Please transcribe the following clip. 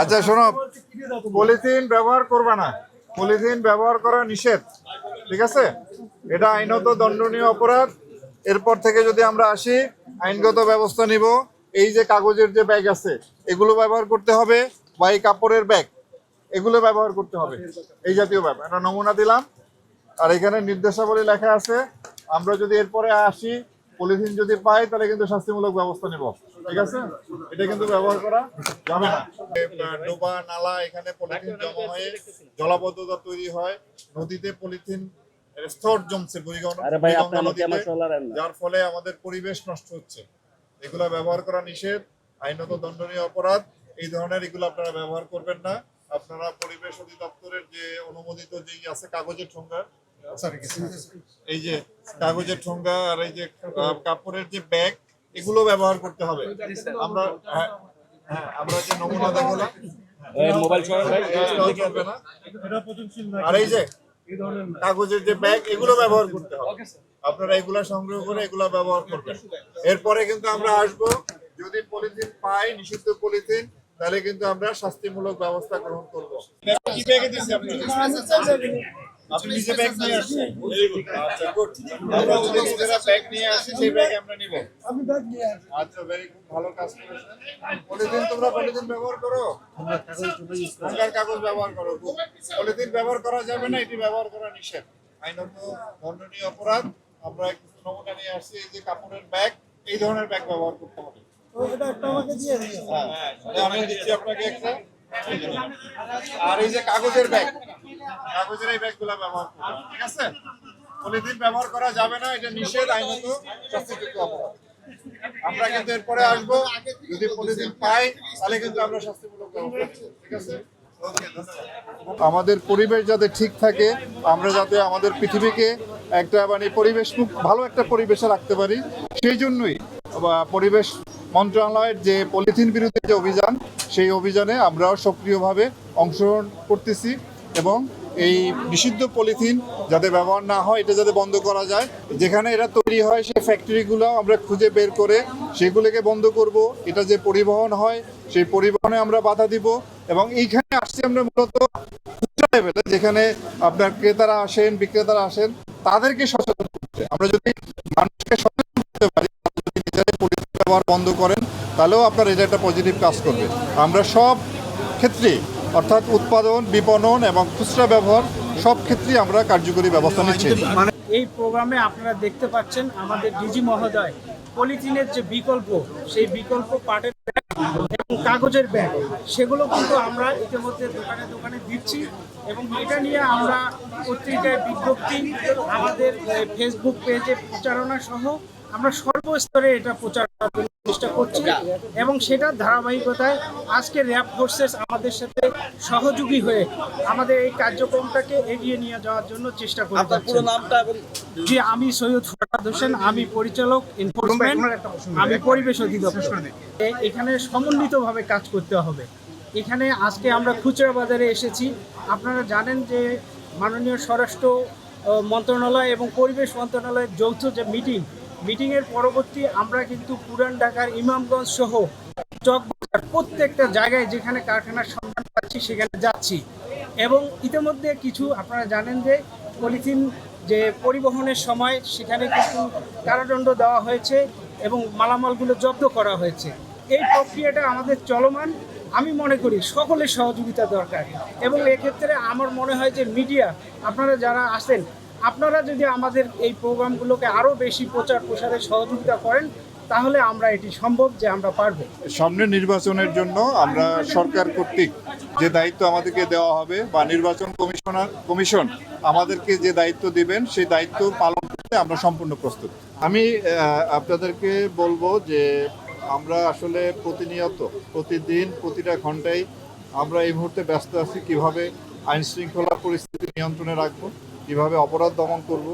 আচ্ছা শোনো, পলিথিন ব্যবহার করবে না। পলিথিন ব্যবহার করা নিষেধ, ঠিক আছে? এটা আইনত দণ্ডনীয় অপরাধ। এরপর থেকে যদি আমরা আসি, আইনগত ব্যবস্থা নিব। এই যে কাগজের যে ব্যাগ আছে, এগুলো ব্যবহার করতে হবে, বা এই কাপড়ের ব্যাগ, এগুলো ব্যবহার করতে হবে। এই জাতীয় ব্যাপার। একটা নমুনা দিলাম। আর এখানে নির্দেশাবলী লেখা আছে। আমরা যদি এরপরে আসি পলিথিন যদি পাই তাহলে কিন্তু শাস্তিমূলক ব্যবস্থা নেব। ঠিক আছে? এটা কিন্তু ব্যবহার করা যাবে না। ডোবা নালা এখানে পলিথিন জমা হয়ে জলাবদ্ধতা তৈরি হয়। নদীতে পলিথিন স্তর জমছে বুড়িগঙ্গা নদীতে। যার ফলে আমাদের পরিবেশ নষ্ট হচ্ছে। এগুলা ব্যবহার করা নিষেধ। আইনত দণ্ডনীয় অপরাধ। এই ধরনের এগুলো আপনারা ব্যবহার করবেন না। আপনারা পরিবেশ অধিদপ্তরের যে অনুমোদিত যে আছে কাগজের ঠোঙ্গা এই যে কাগজের ঠোঙ্গা আর এই যে কাপড়ের যে ব্যাগ এগুলো ব্যবহার করতে হবে। আমরা হ্যাঁ, হ্যাঁ আমরা যে নমুনা দেখালাম মোবাইল না। আর এই যে কাগজের যে ব্যাগ এগুলো ব্যবহার করতে হবে। আপনারা এগুলা সংগ্রহ করে এগুলা ব্যবহার করবেন। এরপরে কিন্তু আমরা আসব। যদি পলিথিন পাই নিষিদ্ধ পলিথিন তাহলে কিন্তু আমরা শাস্তিমূলক ব্যবস্থা গ্রহণ করব। কি ব্যাগে দিছি আপনি? আপনি নিজে ব্যাগ নিয়ে আসছেন আচ্ছা। গুড আমরা যদি নিজেরা ব্যাগ নিয়ে আসি সেই ব্যাগ আমরা নিব। আমি ব্যাগ নিয়ে আসি। আচ্ছা ভেরি খুব ভালো কাজ করেছেন। পলিথিন তোমরা পলিথিন ব্যবহার করো। ঢাকার কাগজ ব্যবহার করো। পলিথিন ব্যবহার করা যাবে না এটি ব্যবহার করা নিষেধ। আইনত দণ্ডনীয় অপরাধ। আমরা কিছু নমুনা নিয়ে আসছি এই যে কাপড়ের ব্যাগ এই ধরনের ব্যাগ ব্যবহার করতে হবে। তো এটা একটা আমাকে দিয়ে দিও হ্যাঁ আমি দিচ্ছি আপনাকে একটা। আর এই যে কাগজের ব্যাগ। কাগজের এই ব্যাগগুলো ব্যবহার করবেন ঠিক আছে? পলিথিন ব্যবহার করা যাবে না, এটা নিষেধ, আইনত অপরাধ। আমরা কিন্তু এরপরে আসব। যদি পলিথিন পাই, তাহলে কিন্তু আমরা শাস্তিমূলক। ঠিক আছে? আমাদের পরিবেশ যাতে ঠিক থাকে, আমরা যাতে আমাদের পৃথিবীকে একটা মানে পরিবেশ ভালো একটা পরিবেশে রাখতে পারি, সেই জন্যই পরিবেশ মন্ত্রণালয়ের যে পলিথিন বিরুদ্ধে যে অভিযান সেই অভিযানে আমরাও সক্রিয়ভাবে অংশগ্রহণ করতেছি এবং এই নিষিদ্ধ পলিথিন যাতে ব্যবহার না হয়, এটা যাতে বন্ধ করা যায়, যেখানে এটা তৈরি হয় সেই ফ্যাক্টরিগুলো আমরা খুঁজে বের করে সেগুলোকে বন্ধ করব, এটা যে পরিবহন হয় সেই পরিবহনে আমরা বাধা দিব এবং এইখানে আসছি আমরা মূলত লেভেলে যেখানে আপনার ক্রেতারা আসেন, বিক্রেতারা আসেন, তাদেরকে সচেতন করতে আমরা যদি মানুষকে সচেতন করতে পারি যদি নিজেরাই পলিথিন ব্যবহার বন্ধ করেন তাহলেও আপনার এটা একটা পজিটিভ কাজ করবে। আমরা সব ক্ষেত্রে অর্থাৎ উৎপাদন, বিপণন এবং খুচরা ব্যবহার, সব ক্ষেত্রেই আমরা কার্যকরী ব্যবস্থা নিচ্ছি। এই প্রোগ্রামে আপনারা দেখতে পাচ্ছেন আমাদের ডিজি মহোদয় পলিথিনের যে বিকল্প, সেই বিকল্প পাটের এবং কাগজের ব্যাগ, সেগুলো কিন্তু আমরা ইতিমধ্যে দোকানে দোকানে দিচ্ছি এবং এটা নিয়ে আমরা পত্রিকায় বিজ্ঞপ্তি, আমাদের ফেসবুক পেজে প্রচারণা সহ আমরা সর্বস্তরে এটা প্রচার করার জন্য চেষ্টা করছি এবং সেটার ধারাবাহিকতায় আজকে র্যাব ফোর্সেস আমাদের সাথে সহযোগী হয়ে আমাদের এই কার্যক্রমটাকে এগিয়ে নিয়ে যাওয়ার জন্য চেষ্টা করে আপনার পুরো নামটা এবং জি আমি সৈয়দ ফরহাদ হোসেন আমি পরিচালক এনফোর্সমেন্ট আমি পরিবেশ অধিদপ্তর। এখানে সমন্বিতভাবে কাজ করতে হবে। এখানে আজকে আমরা খুচরা বাজারে এসেছি। আপনারা জানেন যে মাননীয় স্বরাষ্ট্র মন্ত্রণালয় এবং পরিবেশ মন্ত্রণালয়ের যৌথ যে মিটিং মিটিংয়ের পরবর্তী আমরা কিন্তু পুরান ঢাকার ইমামগঞ্জ সহ চকবাজার প্রত্যেকটা জায়গায় যেখানে কারখানার সন্ধান পাচ্ছি, সেখানে যাচ্ছি। এবং ইতিমধ্যে কিছু আপনারা জানেন যে পলিথিন যে পরিবহনের সময় সেখানে কিন্তু কারাদণ্ড দেওয়া হয়েছে এবং মালামালগুলো জব্দ করা হয়েছে। এই প্রক্রিয়াটা আমাদের চলমান। আমি মনে করি সকলের সহযোগিতা দরকার। এবং এক্ষেত্রে আমার মনে হয় যে মিডিয়া, আপনারা যারা আসেন আপনারা যদি আমাদের এই প্রোগ্রামগুলোকে আরও বেশি প্রচার প্রসারে সহযোগিতা করেন, তাহলে আমরা এটি সম্ভব যে আমরা পারব। সামনে নির্বাচনের জন্য আমরা সরকার কর্তৃক যে দায়িত্ব আমাদেরকে দেওয়া হবে বা নির্বাচন কমিশনার, কমিশন আমাদেরকে যে দায়িত্ব দিবেন, সেই দায়িত্ব পালন করতে আমরা সম্পূর্ণ প্রস্তুত। আমি আপনাদেরকে বলব যে আমরা আসলে প্রতিনিয়ত, প্রতিদিন প্রতিটা ঘন্টায় আমরা এই মুহূর্তে ব্যস্ত আছি, কীভাবে আইন শৃঙ্খলা পরিস্থিতি নিয়ন্ত্রণে রাখব। কীভাবে অপরাধ দমন করব?